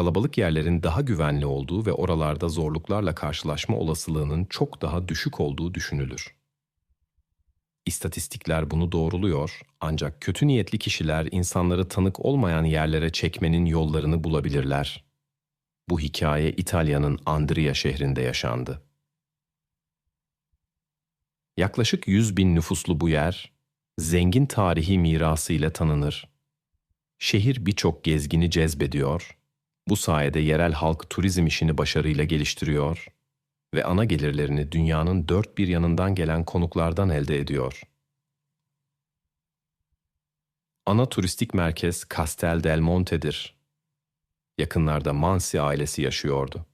kalabalık yerlerin daha güvenli olduğu ve oralarda zorluklarla karşılaşma olasılığının çok daha düşük olduğu düşünülür. İstatistikler bunu doğruluyor ancak kötü niyetli kişiler insanları tanık olmayan yerlere çekmenin yollarını bulabilirler. Bu hikaye İtalya'nın Andria şehrinde yaşandı. Yaklaşık 100 bin nüfuslu bu yer, zengin tarihi mirası ile tanınır. Şehir birçok gezgini cezbediyor, bu sayede yerel halk turizm işini başarıyla geliştiriyor ve ana gelirlerini dünyanın dört bir yanından gelen konuklardan elde ediyor. Ana turistik merkez Castel del Monte'dir. Yakınlarda Mansi ailesi yaşıyordu.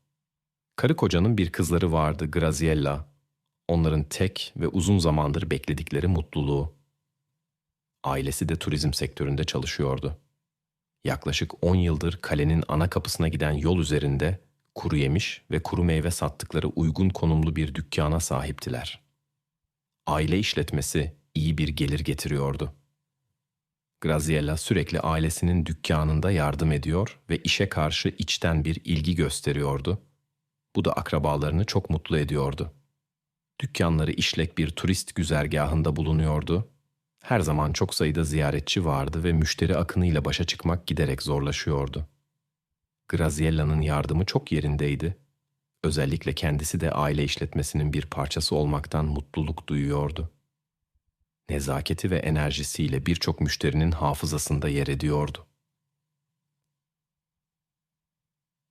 Karı kocanın bir kızları vardı Graziella. Onların tek ve uzun zamandır bekledikleri mutluluğu. Ailesi de turizm sektöründe çalışıyordu. Yaklaşık 10 yıldır kalenin ana kapısına giden yol üzerinde kuru yemiş ve kuru meyve sattıkları uygun konumlu bir dükkana sahiptiler. Aile işletmesi iyi bir gelir getiriyordu. Graziella sürekli ailesinin dükkanında yardım ediyor ve işe karşı içten bir ilgi gösteriyordu. Bu da akrabalarını çok mutlu ediyordu. Dükkanları işlek bir turist güzergahında bulunuyordu. Her zaman çok sayıda ziyaretçi vardı ve müşteri akınıyla başa çıkmak giderek zorlaşıyordu. Graziella'nın yardımı çok yerindeydi. Özellikle kendisi de aile işletmesinin bir parçası olmaktan mutluluk duyuyordu. Nezaketi ve enerjisiyle birçok müşterinin hafızasında yer ediyordu.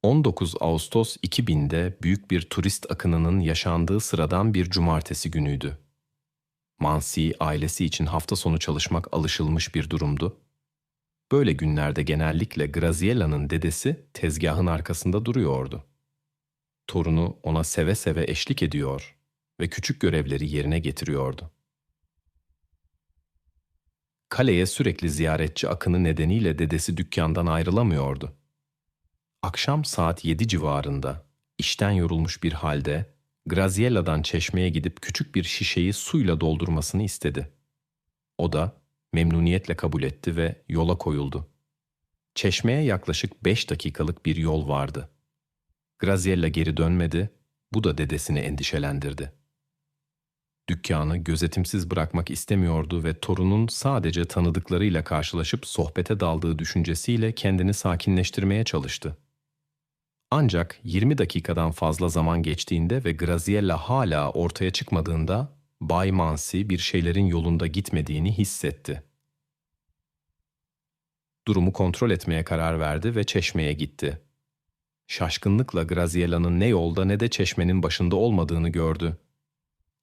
19 Ağustos 2000'de büyük bir turist akınının yaşandığı sıradan bir cumartesi günüydü. Mansi ailesi için hafta sonu çalışmak alışılmış bir durumdu Böyle günlerde genellikle Graziella'nın dedesi tezgahın arkasında duruyordu. Torunu ona seve seve eşlik ediyor ve küçük görevleri yerine getiriyordu. Kaleye sürekli ziyaretçi akını nedeniyle dedesi dükkandan ayrılamıyordu. Akşam saat yedi civarında işten yorulmuş bir halde Graziella'dan çeşmeye gidip küçük bir şişeyi suyla doldurmasını istedi. O da memnuniyetle kabul etti ve yola koyuldu. Çeşmeye yaklaşık beş dakikalık bir yol vardı. Graziella geri dönmedi, bu da dedesini endişelendirdi. Dükkanı gözetimsiz bırakmak istemiyordu ve torunun sadece tanıdıklarıyla karşılaşıp sohbete daldığı düşüncesiyle kendini sakinleştirmeye çalıştı. Ancak 20 dakikadan fazla zaman geçtiğinde ve Graziella hala ortaya çıkmadığında Bay Mansi bir şeylerin yolunda gitmediğini hissetti. Durumu kontrol etmeye karar verdi ve çeşmeye gitti. Şaşkınlıkla Graziella'nın ne yolda ne de çeşmenin başında olmadığını gördü.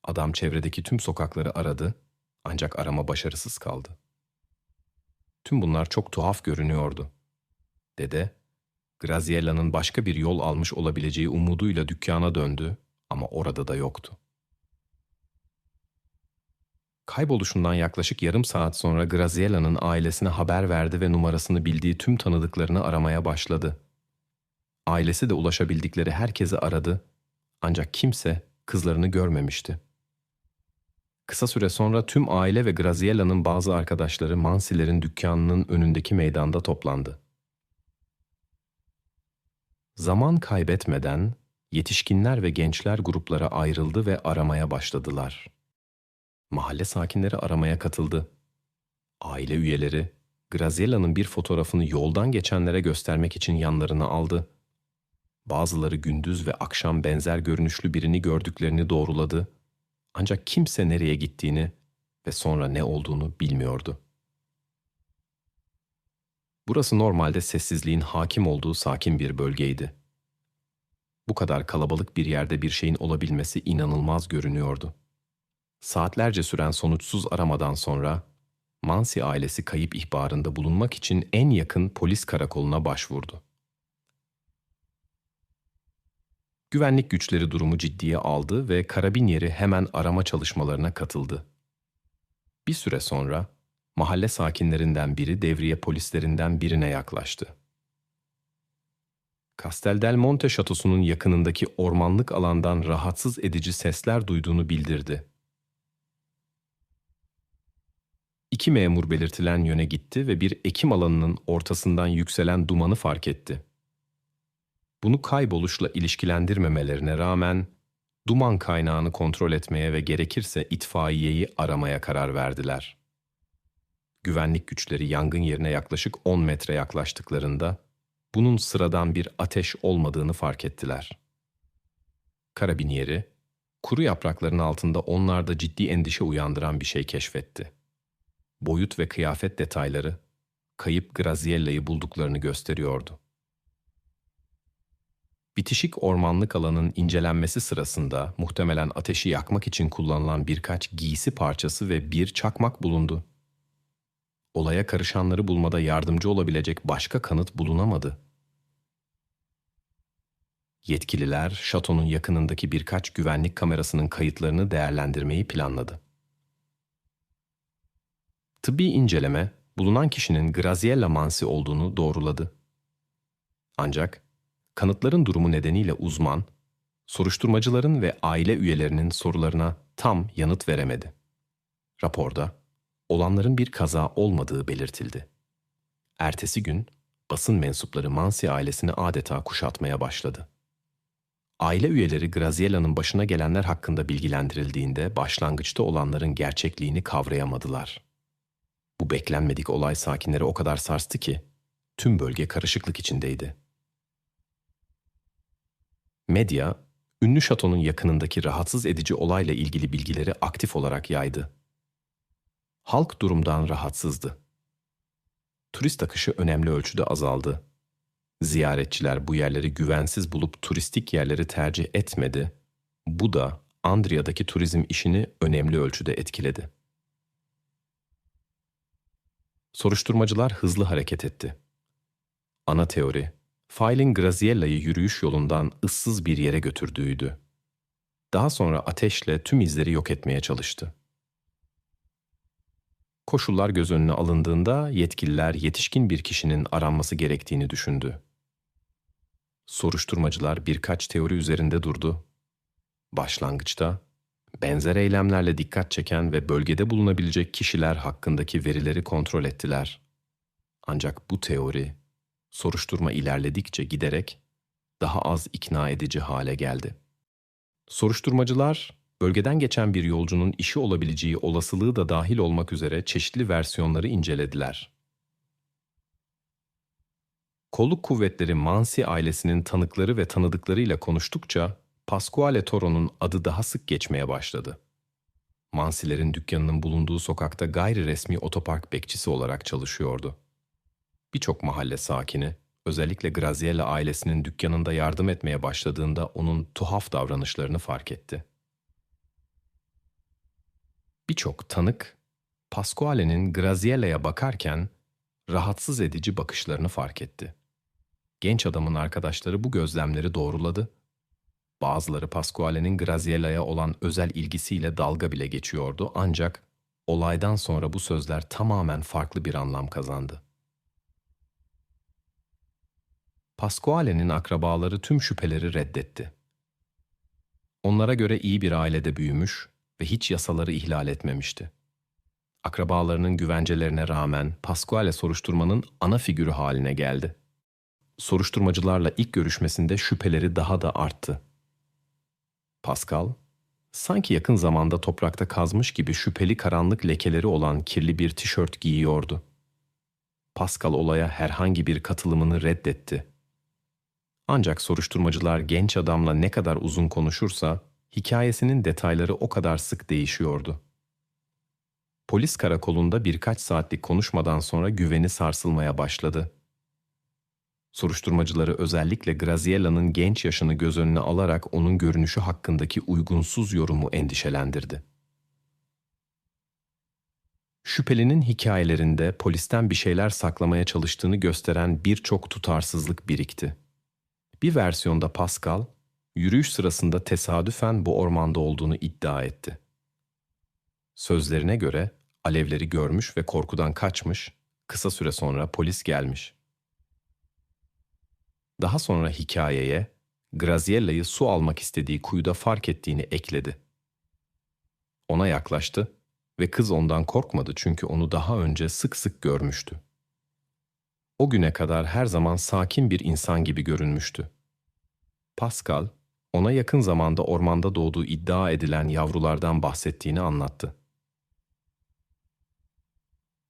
Adam çevredeki tüm sokakları aradı ancak arama başarısız kaldı. Tüm bunlar çok tuhaf görünüyordu. Dede, Graziella'nın başka bir yol almış olabileceği umuduyla dükkana döndü ama orada da yoktu. Kayboluşundan yaklaşık yarım saat sonra Graziella'nın ailesine haber verdi ve numarasını bildiği tüm tanıdıklarını aramaya başladı. Ailesi de ulaşabildikleri herkesi aradı ancak kimse kızlarını görmemişti. Kısa süre sonra tüm aile ve Graziella'nın bazı arkadaşları Mansilerin dükkanının önündeki meydanda toplandı. Zaman kaybetmeden yetişkinler ve gençler gruplara ayrıldı ve aramaya başladılar. Mahalle sakinleri aramaya katıldı. Aile üyeleri Graziella'nın bir fotoğrafını yoldan geçenlere göstermek için yanlarına aldı. Bazıları gündüz ve akşam benzer görünüşlü birini gördüklerini doğruladı. Ancak kimse nereye gittiğini ve sonra ne olduğunu bilmiyordu. Burası normalde sessizliğin hakim olduğu sakin bir bölgeydi. Bu kadar kalabalık bir yerde bir şeyin olabilmesi inanılmaz görünüyordu. Saatlerce süren sonuçsuz aramadan sonra Mansi ailesi kayıp ihbarında bulunmak için en yakın polis karakoluna başvurdu. Güvenlik güçleri durumu ciddiye aldı ve karabinieri hemen arama çalışmalarına katıldı. Bir süre sonra mahalle sakinlerinden biri devriye polislerinden birine yaklaştı. Castel del Monte şatosunun yakınındaki ormanlık alandan rahatsız edici sesler duyduğunu bildirdi. İki memur belirtilen yöne gitti ve bir ekim alanının ortasından yükselen dumanı fark etti. Bunu kayboluşla ilişkilendirmemelerine rağmen duman kaynağını kontrol etmeye ve gerekirse itfaiyeyi aramaya karar verdiler. Güvenlik güçleri yangın yerine yaklaşık 10 metre yaklaştıklarında bunun sıradan bir ateş olmadığını fark ettiler. Karabinieri, kuru yaprakların altında onlarda ciddi endişe uyandıran bir şey keşfetti. Boyut ve kıyafet detayları kayıp Graziella'yı bulduklarını gösteriyordu. Bitişik ormanlık alanın incelenmesi sırasında muhtemelen ateşi yakmak için kullanılan birkaç giysi parçası ve bir çakmak bulundu. Olaya karışanları bulmada yardımcı olabilecek başka kanıt bulunamadı. Yetkililer şatonun yakınındaki birkaç güvenlik kamerasının kayıtlarını değerlendirmeyi planladı. Tıbbi inceleme bulunan kişinin Graziella Mansi olduğunu doğruladı. Ancak kanıtların durumu nedeniyle uzman, soruşturmacıların ve aile üyelerinin sorularına tam yanıt veremedi. Raporda olanların bir kaza olmadığı belirtildi. Ertesi gün basın mensupları Mansi ailesini adeta kuşatmaya başladı. Aile üyeleri Graziella'nın başına gelenler hakkında bilgilendirildiğinde başlangıçta olanların gerçekliğini kavrayamadılar. Bu beklenmedik olay sakinleri o kadar sarstı ki tüm bölge karışıklık içindeydi. Medya, ünlü şatonun yakınındaki rahatsız edici olayla ilgili bilgileri aktif olarak yaydı. Halk durumdan rahatsızdı. Turist akışı önemli ölçüde azaldı. Ziyaretçiler bu yerleri güvensiz bulup turistik yerleri tercih etmedi. Bu da Andria'daki turizm işini önemli ölçüde etkiledi. Soruşturmacılar hızlı hareket etti. Ana teori, Fail'in Graziella'yı yürüyüş yolundan ıssız bir yere götürdüğüydü. Daha sonra ateşle tüm izleri yok etmeye çalıştı. Koşullar göz önüne alındığında yetkililer yetişkin bir kişinin aranması gerektiğini düşündü. Soruşturmacılar birkaç teori üzerinde durdu. Başlangıçta benzer eylemlerle dikkat çeken ve bölgede bulunabilecek kişiler hakkındaki verileri kontrol ettiler. Ancak bu teori soruşturma ilerledikçe giderek daha az ikna edici hale geldi. Soruşturmacılar bölgeden geçen bir yolcunun işi olabileceği olasılığı da dahil olmak üzere çeşitli versiyonları incelediler. Kolluk kuvvetleri Mansi ailesinin tanıkları ve tanıdıklarıyla konuştukça Pasquale Toro'nun adı daha sık geçmeye başladı. Mansilerin dükkanının bulunduğu sokakta gayri resmi otopark bekçisi olarak çalışıyordu. Birçok mahalle sakini, özellikle Graziella ailesinin dükkanında yardım etmeye başladığında onun tuhaf davranışlarını fark etti. Birçok tanık, Pasquale'nin Graziella'ya bakarken rahatsız edici bakışlarını fark etti. Genç adamın arkadaşları bu gözlemleri doğruladı. Bazıları Pasquale'nin Graziella'ya olan özel ilgisiyle dalga bile geçiyordu ancak olaydan sonra bu sözler tamamen farklı bir anlam kazandı. Pasquale'nin akrabaları tüm şüpheleri reddetti. Onlara göre iyi bir ailede büyümüş ve hiç yasaları ihlal etmemişti. Akrabalarının güvencelerine rağmen Pasquale soruşturmanın ana figürü haline geldi. Soruşturmacılarla ilk görüşmesinde şüpheleri daha da arttı. Pascal, sanki yakın zamanda toprakta kazmış gibi şüpheli karanlık lekeleri olan kirli bir tişört giyiyordu. Pascal olaya herhangi bir katılımını reddetti ancak soruşturmacılar genç adamla ne kadar uzun konuşursa hikayesinin detayları o kadar sık değişiyordu. Polis karakolunda birkaç saatlik konuşmadan sonra güveni sarsılmaya başladı. Soruşturmacıları özellikle Graziella'nın genç yaşını göz önüne alarak onun görünüşü hakkındaki uygunsuz yorumu endişelendirdi. Şüphelinin hikayelerinde polisten bir şeyler saklamaya çalıştığını gösteren birçok tutarsızlık birikti. Bir versiyonda Pascal, yürüyüş sırasında tesadüfen bu ormanda olduğunu iddia etti. Sözlerine göre alevleri görmüş ve korkudan kaçmış, kısa süre sonra polis gelmiş. Daha sonra hikayeye Graziella'yı su almak istediği kuyuda fark ettiğini ekledi. Ona yaklaştı ve kız ondan korkmadı çünkü onu daha önce sık sık görmüştü. O güne kadar her zaman sakin bir insan gibi görünmüştü. Pascal, ona yakın zamanda ormanda doğduğu iddia edilen yavrulardan bahsettiğini anlattı.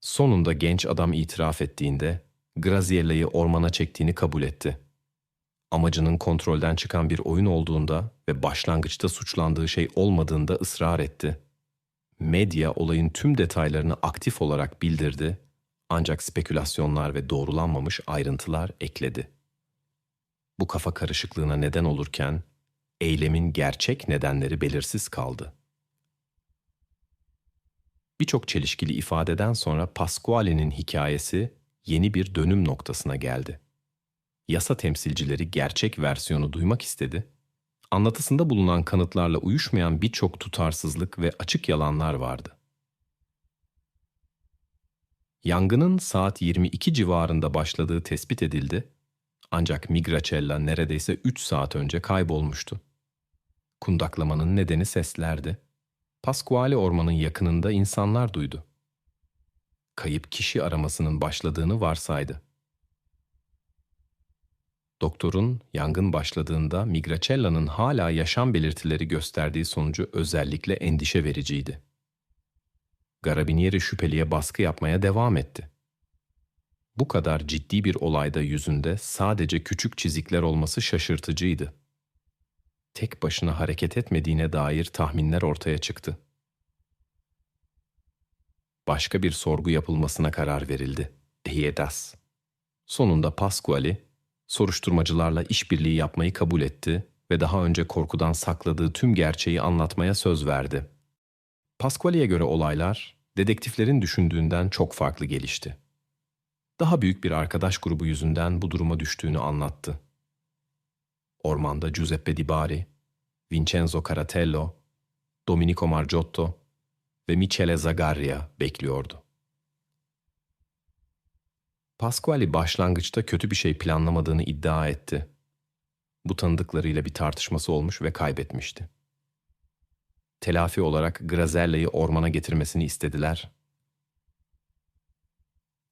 Sonunda genç adam itiraf ettiğinde Graziella'yı ormana çektiğini kabul etti. Amacının kontrolden çıkan bir oyun olduğunda ve başlangıçta suçlandığı şey olmadığında ısrar etti. Medya olayın tüm detaylarını aktif olarak bildirdi ancak spekülasyonlar ve doğrulanmamış ayrıntılar ekledi. Bu kafa karışıklığına neden olurken eylemin gerçek nedenleri belirsiz kaldı. Birçok çelişkili ifadeden sonra Pasquale'nin hikayesi yeni bir dönüm noktasına geldi. Yasa temsilcileri gerçek versiyonu duymak istedi. Anlatısında bulunan kanıtlarla uyuşmayan birçok tutarsızlık ve açık yalanlar vardı. Yangının saat 22 civarında başladığı tespit edildi ancak Migracella neredeyse 3 saat önce kaybolmuştu. Kundaklamanın nedeni seslerdi. Pasquale ormanın yakınında insanlar duydu. Kayıp kişi aramasının başladığını varsaydı. Doktorun yangın başladığında Migracella'nın hala yaşam belirtileri gösterdiği sonucu özellikle endişe vericiydi. Garabinieri şüpheliye baskı yapmaya devam etti. Bu kadar ciddi bir olayda yüzünde sadece küçük çizikler olması şaşırtıcıydı. Tek başına hareket etmediğine dair tahminler ortaya çıktı. Başka bir sorgu yapılmasına karar verildi. Eyedas. Sonunda Pasquale, soruşturmacılarla işbirliği yapmayı kabul etti ve daha önce korkudan sakladığı tüm gerçeği anlatmaya söz verdi. Pasquale'ye göre olaylar, dedektiflerin düşündüğünden çok farklı gelişti daha büyük bir arkadaş grubu yüzünden bu duruma düştüğünü anlattı. Ormanda Giuseppe Di Bari, Vincenzo Caratello, Domenico Margiotto ve Michele Zagaria bekliyordu. Pasquale başlangıçta kötü bir şey planlamadığını iddia etti. Bu tanıdıklarıyla bir tartışması olmuş ve kaybetmişti. Telafi olarak Grazella'yı ormana getirmesini istediler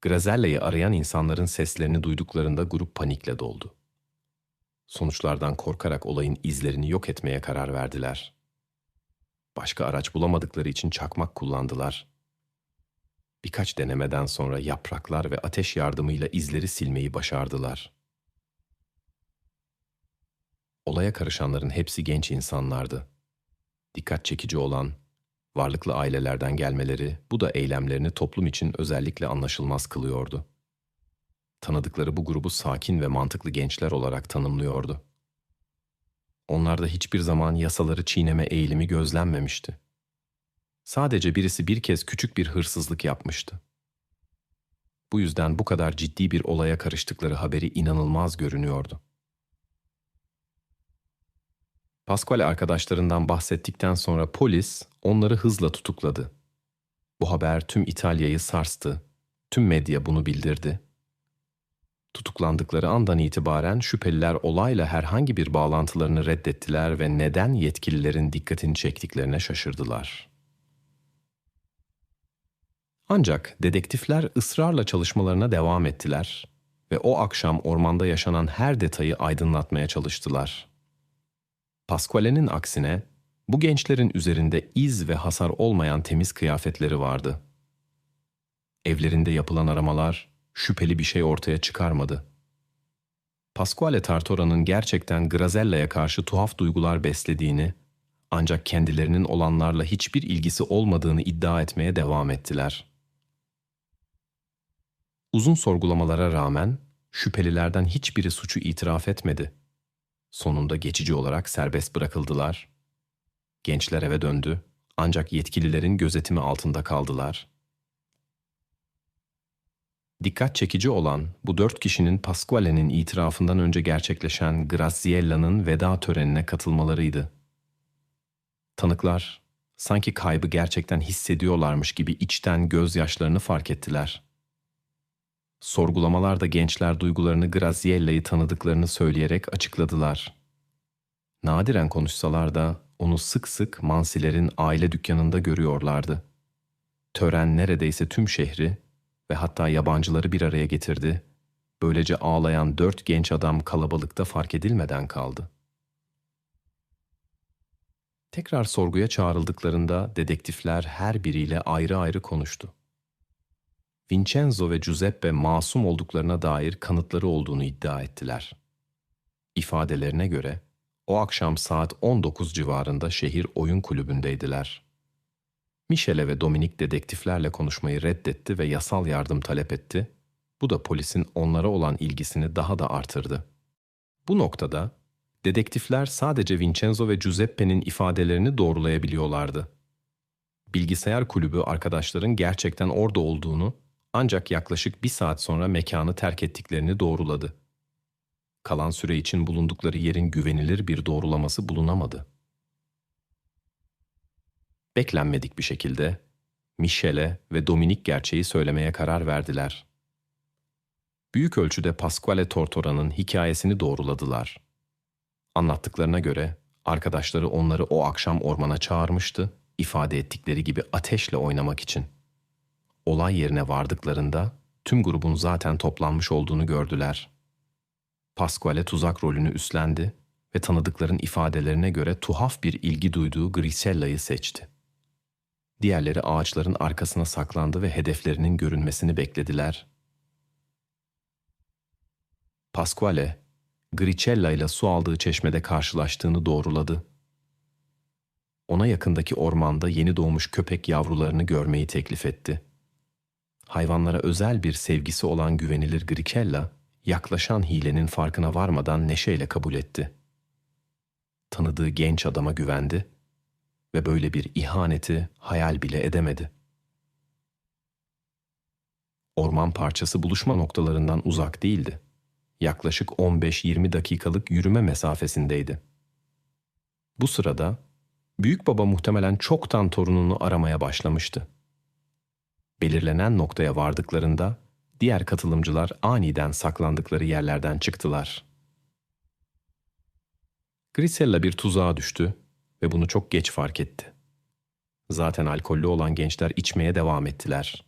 Grazella'yı arayan insanların seslerini duyduklarında grup panikle doldu. Sonuçlardan korkarak olayın izlerini yok etmeye karar verdiler. Başka araç bulamadıkları için çakmak kullandılar. Birkaç denemeden sonra yapraklar ve ateş yardımıyla izleri silmeyi başardılar. Olaya karışanların hepsi genç insanlardı. Dikkat çekici olan varlıklı ailelerden gelmeleri bu da eylemlerini toplum için özellikle anlaşılmaz kılıyordu. Tanıdıkları bu grubu sakin ve mantıklı gençler olarak tanımlıyordu. Onlarda hiçbir zaman yasaları çiğneme eğilimi gözlenmemişti. Sadece birisi bir kez küçük bir hırsızlık yapmıştı. Bu yüzden bu kadar ciddi bir olaya karıştıkları haberi inanılmaz görünüyordu. Pasquale arkadaşlarından bahsettikten sonra polis onları hızla tutukladı. Bu haber tüm İtalya'yı sarstı. Tüm medya bunu bildirdi. Tutuklandıkları andan itibaren şüpheliler olayla herhangi bir bağlantılarını reddettiler ve neden yetkililerin dikkatini çektiklerine şaşırdılar. Ancak dedektifler ısrarla çalışmalarına devam ettiler ve o akşam ormanda yaşanan her detayı aydınlatmaya çalıştılar. Pasquale'nin aksine bu gençlerin üzerinde iz ve hasar olmayan temiz kıyafetleri vardı. Evlerinde yapılan aramalar şüpheli bir şey ortaya çıkarmadı. Pasquale Tartora'nın gerçekten Grazella'ya karşı tuhaf duygular beslediğini, ancak kendilerinin olanlarla hiçbir ilgisi olmadığını iddia etmeye devam ettiler. Uzun sorgulamalara rağmen şüphelilerden hiçbiri suçu itiraf etmedi. Sonunda geçici olarak serbest bırakıldılar. Gençler eve döndü ancak yetkililerin gözetimi altında kaldılar. Dikkat çekici olan bu dört kişinin Pasquale'nin itirafından önce gerçekleşen Graziella'nın veda törenine katılmalarıydı. Tanıklar sanki kaybı gerçekten hissediyorlarmış gibi içten gözyaşlarını fark ettiler. Sorgulamalarda gençler duygularını Graziella'yı tanıdıklarını söyleyerek açıkladılar. Nadiren konuşsalar da onu sık sık Mansiler'in aile dükkanında görüyorlardı. Tören neredeyse tüm şehri ve hatta yabancıları bir araya getirdi. Böylece ağlayan dört genç adam kalabalıkta fark edilmeden kaldı. Tekrar sorguya çağrıldıklarında dedektifler her biriyle ayrı ayrı konuştu. Vincenzo ve Giuseppe masum olduklarına dair kanıtları olduğunu iddia ettiler. İfadelerine göre o akşam saat 19 civarında şehir oyun kulübündeydiler. Michele ve Dominik dedektiflerle konuşmayı reddetti ve yasal yardım talep etti. Bu da polisin onlara olan ilgisini daha da artırdı. Bu noktada dedektifler sadece Vincenzo ve Giuseppe'nin ifadelerini doğrulayabiliyorlardı. Bilgisayar kulübü arkadaşların gerçekten orada olduğunu ancak yaklaşık bir saat sonra mekanı terk ettiklerini doğruladı. Kalan süre için bulundukları yerin güvenilir bir doğrulaması bulunamadı. Beklenmedik bir şekilde Michele ve Dominik gerçeği söylemeye karar verdiler. Büyük ölçüde Pasquale Tortora'nın hikayesini doğruladılar. Anlattıklarına göre arkadaşları onları o akşam ormana çağırmıştı, ifade ettikleri gibi ateşle oynamak için. Olay yerine vardıklarında tüm grubun zaten toplanmış olduğunu gördüler. Pasquale tuzak rolünü üstlendi ve tanıdıkların ifadelerine göre tuhaf bir ilgi duyduğu Grisella'yı seçti. Diğerleri ağaçların arkasına saklandı ve hedeflerinin görünmesini beklediler. Pasquale, Gricella ile su aldığı çeşmede karşılaştığını doğruladı. Ona yakındaki ormanda yeni doğmuş köpek yavrularını görmeyi teklif etti. Hayvanlara özel bir sevgisi olan güvenilir Gricella, yaklaşan hilenin farkına varmadan neşeyle kabul etti. Tanıdığı genç adama güvendi ve böyle bir ihaneti hayal bile edemedi. Orman parçası buluşma noktalarından uzak değildi. Yaklaşık 15-20 dakikalık yürüme mesafesindeydi. Bu sırada büyük baba muhtemelen çoktan torununu aramaya başlamıştı. Belirlenen noktaya vardıklarında diğer katılımcılar aniden saklandıkları yerlerden çıktılar. Grisella bir tuzağa düştü ve bunu çok geç fark etti. Zaten alkollü olan gençler içmeye devam ettiler.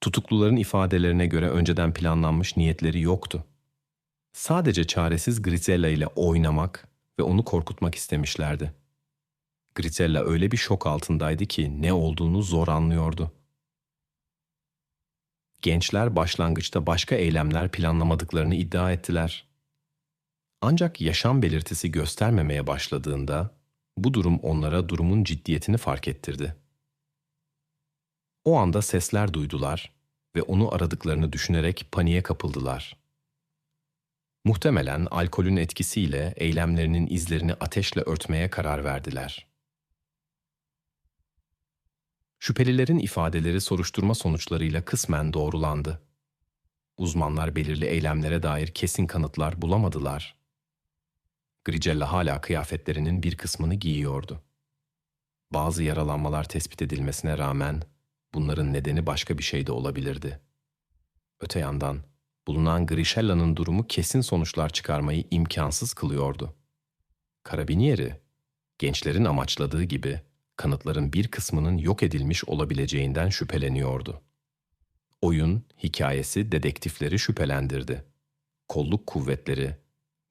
Tutukluların ifadelerine göre önceden planlanmış niyetleri yoktu. Sadece çaresiz Grisella ile oynamak ve onu korkutmak istemişlerdi. Grisella öyle bir şok altındaydı ki ne olduğunu zor anlıyordu. Gençler başlangıçta başka eylemler planlamadıklarını iddia ettiler. Ancak yaşam belirtisi göstermemeye başladığında bu durum onlara durumun ciddiyetini fark ettirdi. O anda sesler duydular ve onu aradıklarını düşünerek paniğe kapıldılar. Muhtemelen alkolün etkisiyle eylemlerinin izlerini ateşle örtmeye karar verdiler. Şüphelilerin ifadeleri soruşturma sonuçlarıyla kısmen doğrulandı. Uzmanlar belirli eylemlere dair kesin kanıtlar bulamadılar. Gricella hala kıyafetlerinin bir kısmını giyiyordu. Bazı yaralanmalar tespit edilmesine rağmen bunların nedeni başka bir şey de olabilirdi. Öte yandan bulunan Gricella'nın durumu kesin sonuçlar çıkarmayı imkansız kılıyordu. Karabinieri, gençlerin amaçladığı gibi kanıtların bir kısmının yok edilmiş olabileceğinden şüpheleniyordu. Oyun, hikayesi dedektifleri şüphelendirdi. Kolluk kuvvetleri,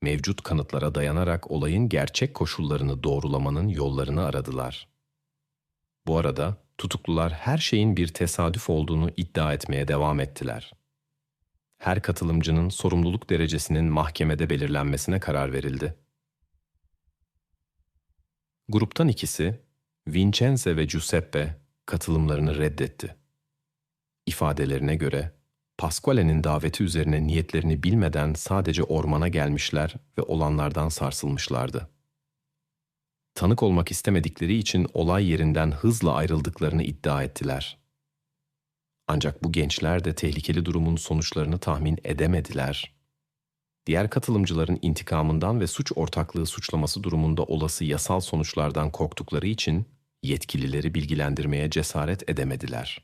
mevcut kanıtlara dayanarak olayın gerçek koşullarını doğrulamanın yollarını aradılar. Bu arada tutuklular her şeyin bir tesadüf olduğunu iddia etmeye devam ettiler. Her katılımcının sorumluluk derecesinin mahkemede belirlenmesine karar verildi. Gruptan ikisi Vincenzo ve Giuseppe katılımlarını reddetti. İfadelerine göre Pasquale'nin daveti üzerine niyetlerini bilmeden sadece ormana gelmişler ve olanlardan sarsılmışlardı. Tanık olmak istemedikleri için olay yerinden hızla ayrıldıklarını iddia ettiler. Ancak bu gençler de tehlikeli durumun sonuçlarını tahmin edemediler. Diğer katılımcıların intikamından ve suç ortaklığı suçlaması durumunda olası yasal sonuçlardan korktukları için yetkilileri bilgilendirmeye cesaret edemediler.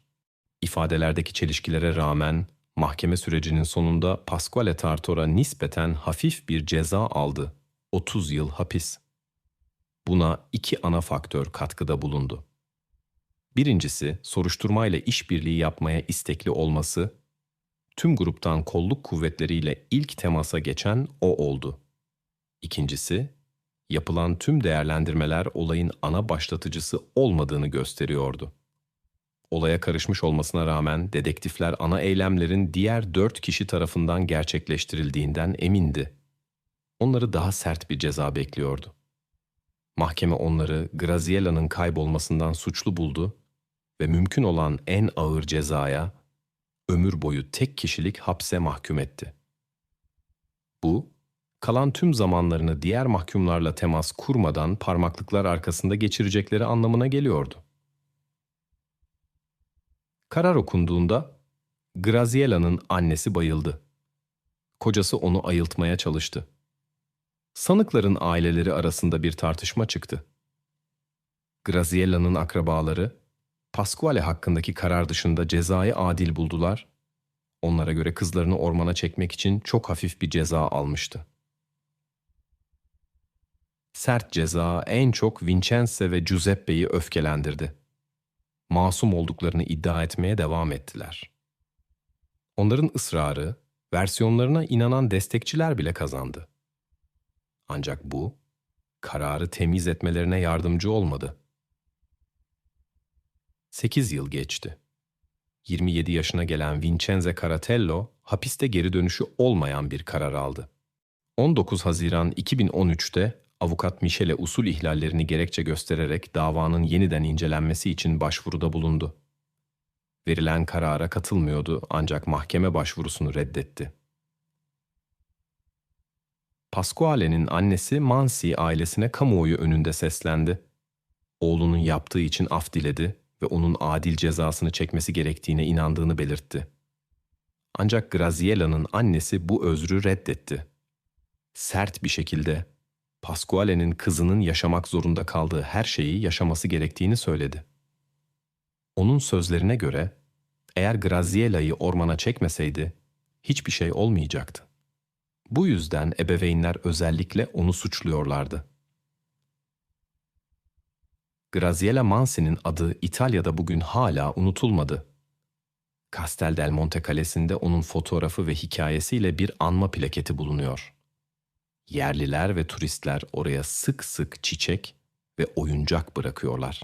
İfadelerdeki çelişkilere rağmen mahkeme sürecinin sonunda Pasquale Tartora nispeten hafif bir ceza aldı. 30 yıl hapis. Buna iki ana faktör katkıda bulundu. Birincisi, soruşturmayla işbirliği yapmaya istekli olması, tüm gruptan kolluk kuvvetleriyle ilk temasa geçen o oldu. İkincisi, Yapılan tüm değerlendirmeler olayın ana başlatıcısı olmadığını gösteriyordu. Olaya karışmış olmasına rağmen dedektifler ana eylemlerin diğer dört kişi tarafından gerçekleştirildiğinden emindi. Onları daha sert bir ceza bekliyordu. Mahkeme onları Graziella'nın kaybolmasından suçlu buldu ve mümkün olan en ağır cezaya ömür boyu tek kişilik hapse mahkum etti. Bu, kalan tüm zamanlarını diğer mahkumlarla temas kurmadan parmaklıklar arkasında geçirecekleri anlamına geliyordu. Karar okunduğunda Graziella'nın annesi bayıldı. Kocası onu ayıltmaya çalıştı. Sanıkların aileleri arasında bir tartışma çıktı. Graziella'nın akrabaları Pasquale hakkındaki karar dışında cezayı adil buldular. Onlara göre kızlarını ormana çekmek için çok hafif bir ceza almıştı. Sert ceza en çok Vincenze ve Giuseppe'yi öfkelendirdi. Masum olduklarını iddia etmeye devam ettiler. Onların ısrarı, versiyonlarına inanan destekçiler bile kazandı. Ancak bu, kararı temiz etmelerine yardımcı olmadı. 8 yıl geçti. 27 yaşına gelen Vincenzo Caratello hapiste geri dönüşü olmayan bir karar aldı. 19 Haziran 2013'te avukat Michele usul ihlallerini gerekçe göstererek davanın yeniden incelenmesi için başvuruda bulundu. Verilen karara katılmıyordu ancak mahkeme başvurusunu reddetti. Pasquale'nin annesi Mansi ailesine kamuoyu önünde seslendi. Oğlunun yaptığı için af diledi ve onun adil cezasını çekmesi gerektiğine inandığını belirtti. Ancak Graziella'nın annesi bu özrü reddetti. Sert bir şekilde Pasquale'nin kızının yaşamak zorunda kaldığı her şeyi yaşaması gerektiğini söyledi. Onun sözlerine göre eğer Graziella'yı ormana çekmeseydi hiçbir şey olmayacaktı. Bu yüzden ebeveynler özellikle onu suçluyorlardı. Graziella Mansi'nin adı İtalya'da bugün hala unutulmadı. Castel del Monte Kalesi'nde onun fotoğrafı ve hikayesiyle bir anma plaketi bulunuyor. Yerliler ve turistler oraya sık sık çiçek ve oyuncak bırakıyorlar.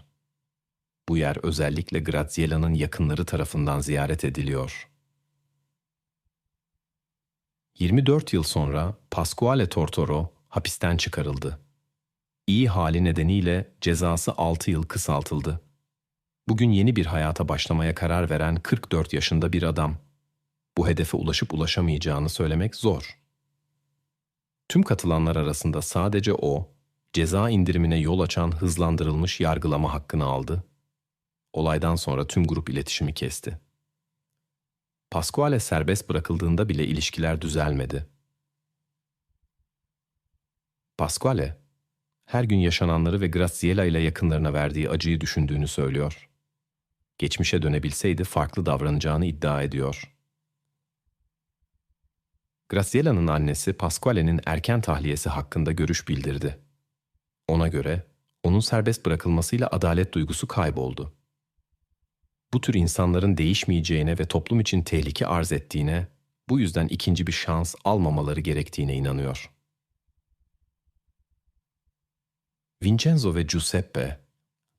Bu yer özellikle Graziella'nın yakınları tarafından ziyaret ediliyor. 24 yıl sonra Pasquale Tortoro hapisten çıkarıldı. İyi hali nedeniyle cezası 6 yıl kısaltıldı. Bugün yeni bir hayata başlamaya karar veren 44 yaşında bir adam. Bu hedefe ulaşıp ulaşamayacağını söylemek zor. Tüm katılanlar arasında sadece o, ceza indirimine yol açan hızlandırılmış yargılama hakkını aldı. Olaydan sonra tüm grup iletişimi kesti. Pasquale serbest bırakıldığında bile ilişkiler düzelmedi. Pasquale, her gün yaşananları ve Graziella ile yakınlarına verdiği acıyı düşündüğünü söylüyor. Geçmişe dönebilseydi farklı davranacağını iddia ediyor. Graziella'nın annesi Pasquale'nin erken tahliyesi hakkında görüş bildirdi. Ona göre onun serbest bırakılmasıyla adalet duygusu kayboldu bu tür insanların değişmeyeceğine ve toplum için tehlike arz ettiğine, bu yüzden ikinci bir şans almamaları gerektiğine inanıyor. Vincenzo ve Giuseppe,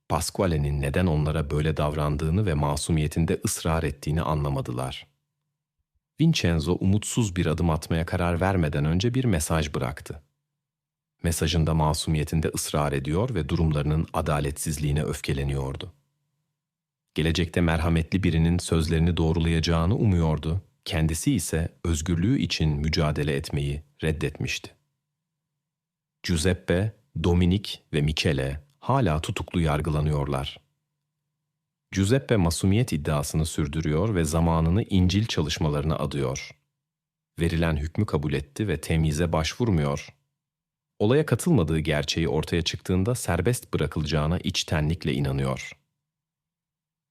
Pasquale'nin neden onlara böyle davrandığını ve masumiyetinde ısrar ettiğini anlamadılar. Vincenzo umutsuz bir adım atmaya karar vermeden önce bir mesaj bıraktı. Mesajında masumiyetinde ısrar ediyor ve durumlarının adaletsizliğine öfkeleniyordu gelecekte merhametli birinin sözlerini doğrulayacağını umuyordu. Kendisi ise özgürlüğü için mücadele etmeyi reddetmişti. Giuseppe, Dominik ve Michele hala tutuklu yargılanıyorlar. Giuseppe masumiyet iddiasını sürdürüyor ve zamanını İncil çalışmalarına adıyor. Verilen hükmü kabul etti ve temize başvurmuyor. Olaya katılmadığı gerçeği ortaya çıktığında serbest bırakılacağına içtenlikle inanıyor.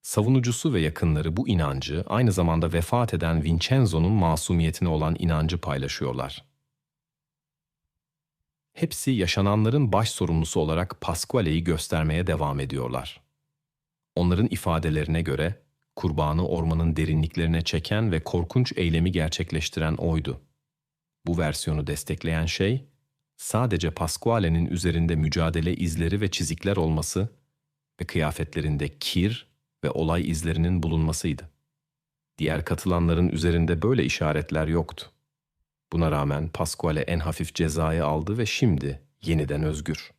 Savunucusu ve yakınları bu inancı aynı zamanda vefat eden Vincenzo'nun masumiyetine olan inancı paylaşıyorlar. Hepsi yaşananların baş sorumlusu olarak Pasquale'yi göstermeye devam ediyorlar. Onların ifadelerine göre kurbanı ormanın derinliklerine çeken ve korkunç eylemi gerçekleştiren oydu. Bu versiyonu destekleyen şey, sadece Pasquale'nin üzerinde mücadele izleri ve çizikler olması ve kıyafetlerinde kir ve olay izlerinin bulunmasıydı. Diğer katılanların üzerinde böyle işaretler yoktu. Buna rağmen Pasquale en hafif cezayı aldı ve şimdi yeniden özgür.